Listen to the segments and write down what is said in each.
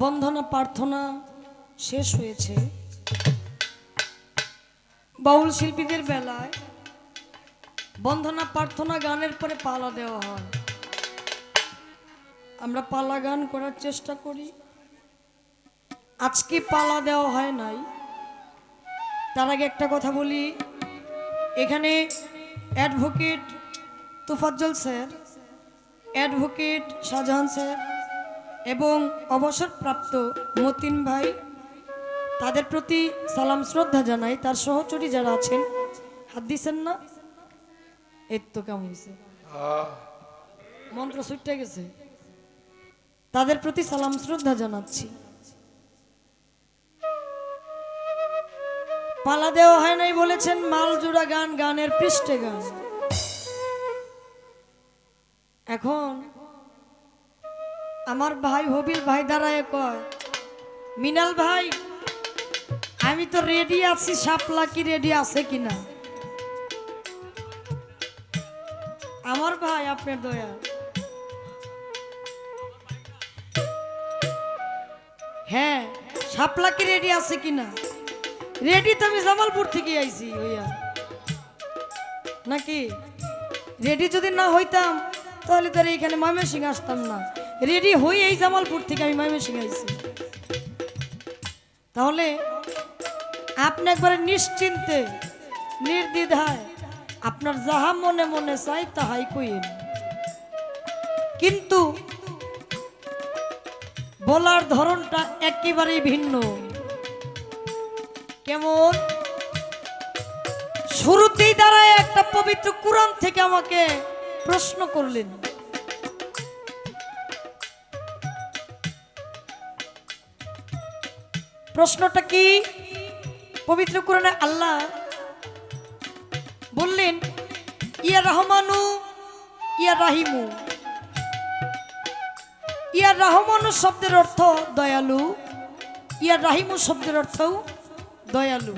বন্ধনা প্রার্থনা শেষ হয়েছে। বাউল শিল্পীদের বেলায় বন্ধনা প্রার্থনা গানের পরে পালা দেওয়া হয়। আমরা পালা গান করার চেষ্টা করি। আজকে পালা দেওয়া হয় নাই। তার আগে একটা কথা বলি। এখানে advocate Tofazzal sir, advocate Shahjahan sir এবং অবসরপ্রাপ্ত মতিন ভাই তাদের প্রতি সালাম শ্রদ্ধা জানাই। তার সহচরী যারা আছেন হাত দিছেন না? এর তো কেমন হয়েছে মন্ত্র ছুটে গেছে। তাদের প্রতি সালাম শ্রদ্ধা জানাচ্ছি। পালা দেওয়া হয় নাই বলেছেন মালজোড়া গান গানের পৃষ্ঠে গান। এখন আমার ভাই হবিল ভাই দাঁড়ায় কয়, মিনাল ভাই, আমি তো রেডি আছি সাপলা কি রেডি আছে কিনা? আমার ভাই, আপনার দয়া। হ্যাঁ সাপলা কি রেডি আছে কিনা? রেডি তো আমি জামালপুর থেকে আইছি, হইয়া। নাকি? রেডি যদি না হইতাম, তাহলে তো এইখানে ময়মনসিং আসতাম না। রেডি হই এই জামালপুর থেকে আমি ময়মনসিং আইছি। তাহলে আপনি একবারে নিশ্চিন্তে, নির্দ্বিধায় আপনার যাহা মনে মনে চাই তাহাই কইন কিন্তু বলার ধরনটা একেবারেই ভিন্ন। কেমন? শুরুতেই দাঁড়ায় একটা পবিত্র কোরআন থেকে আমাকে প্রশ্ন করলেন। প্রশ্নটা কি? পবিত্র কোরআনে আল্লাহ বললেন, ইয়া রহমানু, ইয়া রাহিমু। ইয়া রহমানু শব্দের অর্থ দয়ালু, ইয়া রাহিমু শব্দের অর্থও দয়ালু।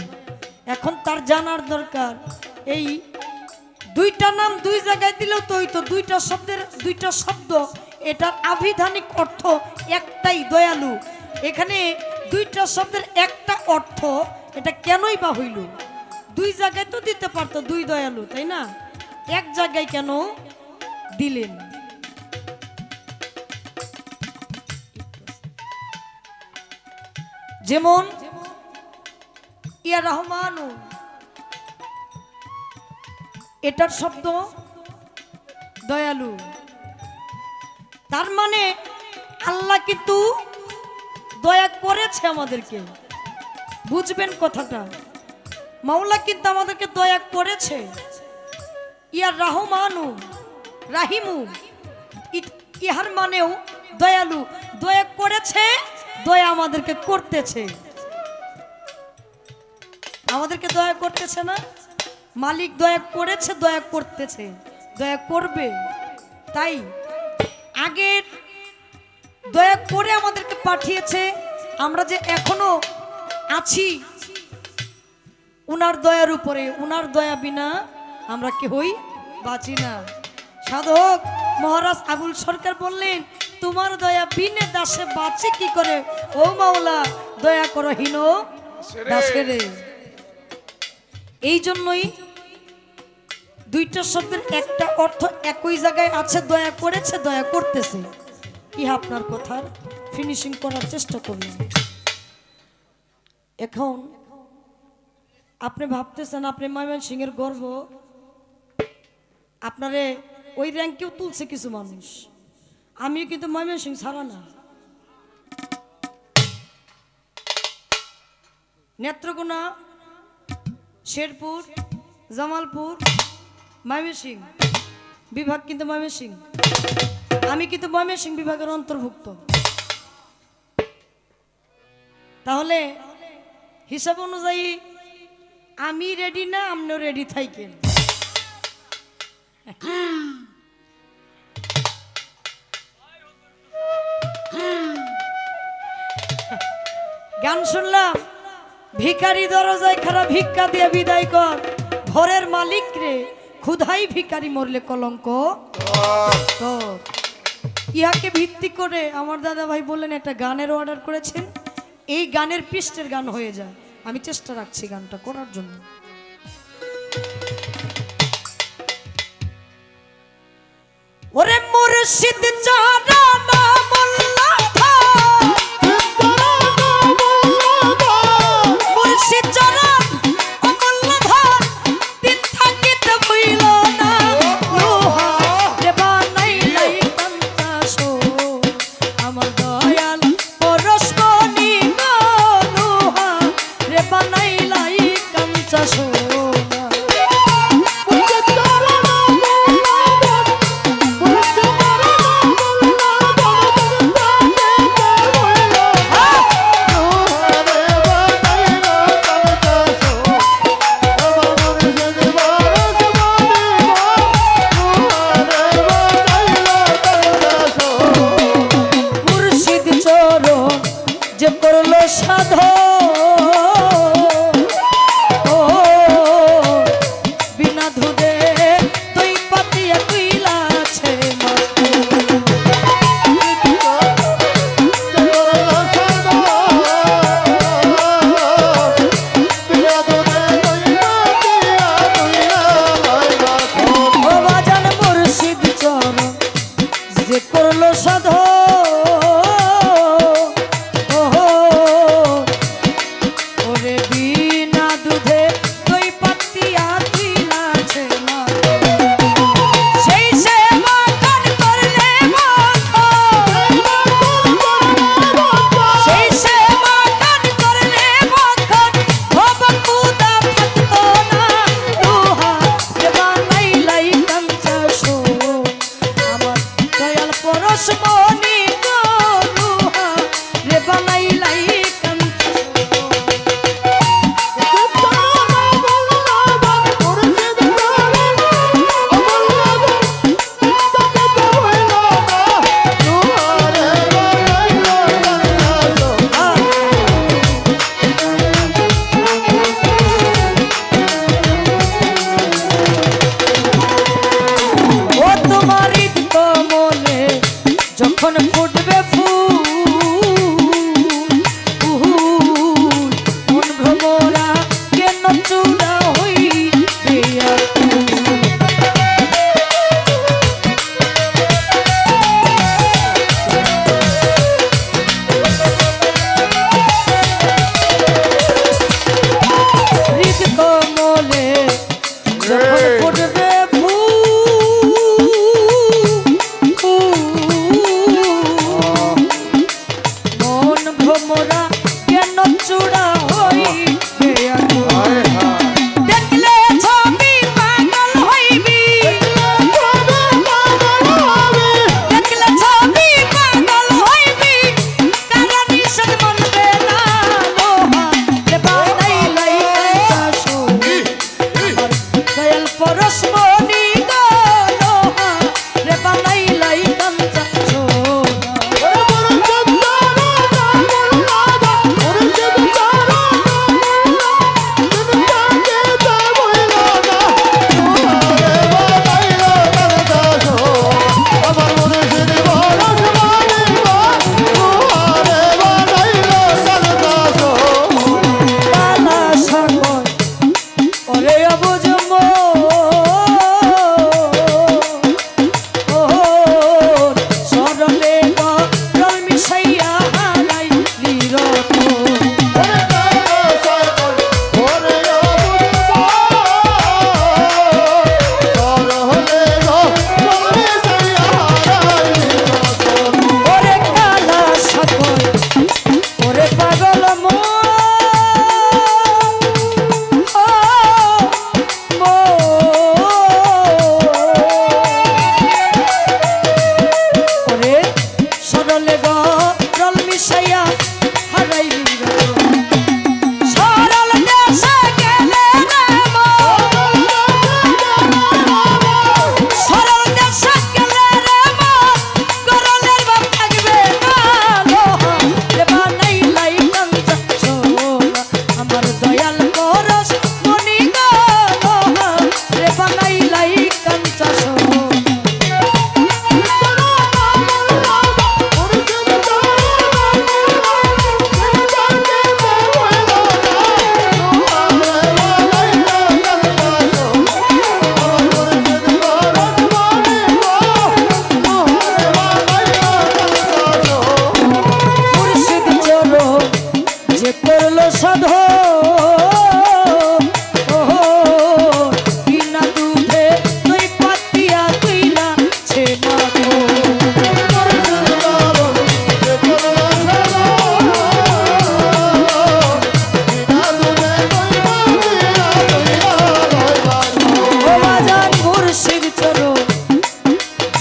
এখন তার জানার দরকার, এই দুইটা নাম দুই জায়গায় দিলেও তো হইতো, দুইটা শব্দের, দুইটা শব্দ, এটার আবিধানিক অর্থ একটাই দয়ালু। এখানে দুইটা শব্দের একটা অর্থ, এটা কেনই বা হইল? দুই জায়গায় তো দিতে পারতো, দুই দয়ালু, তাই না? এক জায়গায় কেন দিলেন? যেমন, ইয়া রহমান, এটার শব্দ দয়ালু। তার মানে আল্লাহ কিন্তু দয়া করেছে আমাদেরকে। বুঝবেন কথাটা। মাওলা কিন্তু আমাদেরকে দয়া করেছে। ইয়া রহমানু, রাহিমু ইহার মানেও দয়ালু। দয়া করেছে, দয়া আমাদেরকে করতেছে। আমাদেরকে দয়া করতেছে না? মালিক দয়া করেছে, দয়া করতেছে। দয়া করবে। তাই আগের দয়া করে আমাদেরকে পাঠিয়েছে। আমরা যে এখনও আছি, উনার দয়ার উপরে, উনার দয়া বিনা আমরা কেহই বাঁচি না। সাধক মহারাজ আবুল সরকার বললেন, তোমার দয়া বিনে দাসে বাঁচে কি করে? ও মাওলা, দয়া করো হীন এই জন্যই দুইটা শব্দের একটা অর্থ একই জায়গায় আছে, দয়া করেছে, দয়া করতেছে। কি আপনার কথার ফিনিশিং করার চেষ্টা করলেন এখন আপনি ভাবতেছেন, আপনি ময়মন সিংয়ের গর্ব। আপনারে ওই র্যাঙ্কেও তুলছে কিছু মানুষ। আমিও কিন্তু ময়মন সিং ছাড়া না। নেত্রকোনা, শেরপুর, জামালপুর ময়মনসিং বিভাগ কিন্তু ময়মনসিং আমি কিন্তু ময়মনসিং বিভাগের অন্তর্ভুক্ত। তাহলে হিসাব অনুযায়ী আমি রেডি না, আপনিও রেডি থাকেন গান শুনলাম, ভিখারি দরজায় খারাপ ভিক্ষা দিয়ে বিদায় কর, ঘরের মালিক রে, ক্ষুধাই ভিখারি মরলে কলঙ্ক ইহাকে ভিত্তি করে আমার দাদা ভাই বললেন, একটা গানের অর্ডার করেছেন, এই গানের পৃষ্ঠের গান হয়ে যায়। আমি চেষ্টা রাখছি গানটা করার জন্য। ওরে মুর্শিদ চারা চূড়া হইবে দেখলে ছবি পাগল হইবি। দেখলে ছবি পাগল হইবি। তারা নিষেধ মানবে না মোহা। বানাই লাইলাই দয়াল পরশ মোর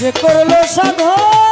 যে করল সাধন।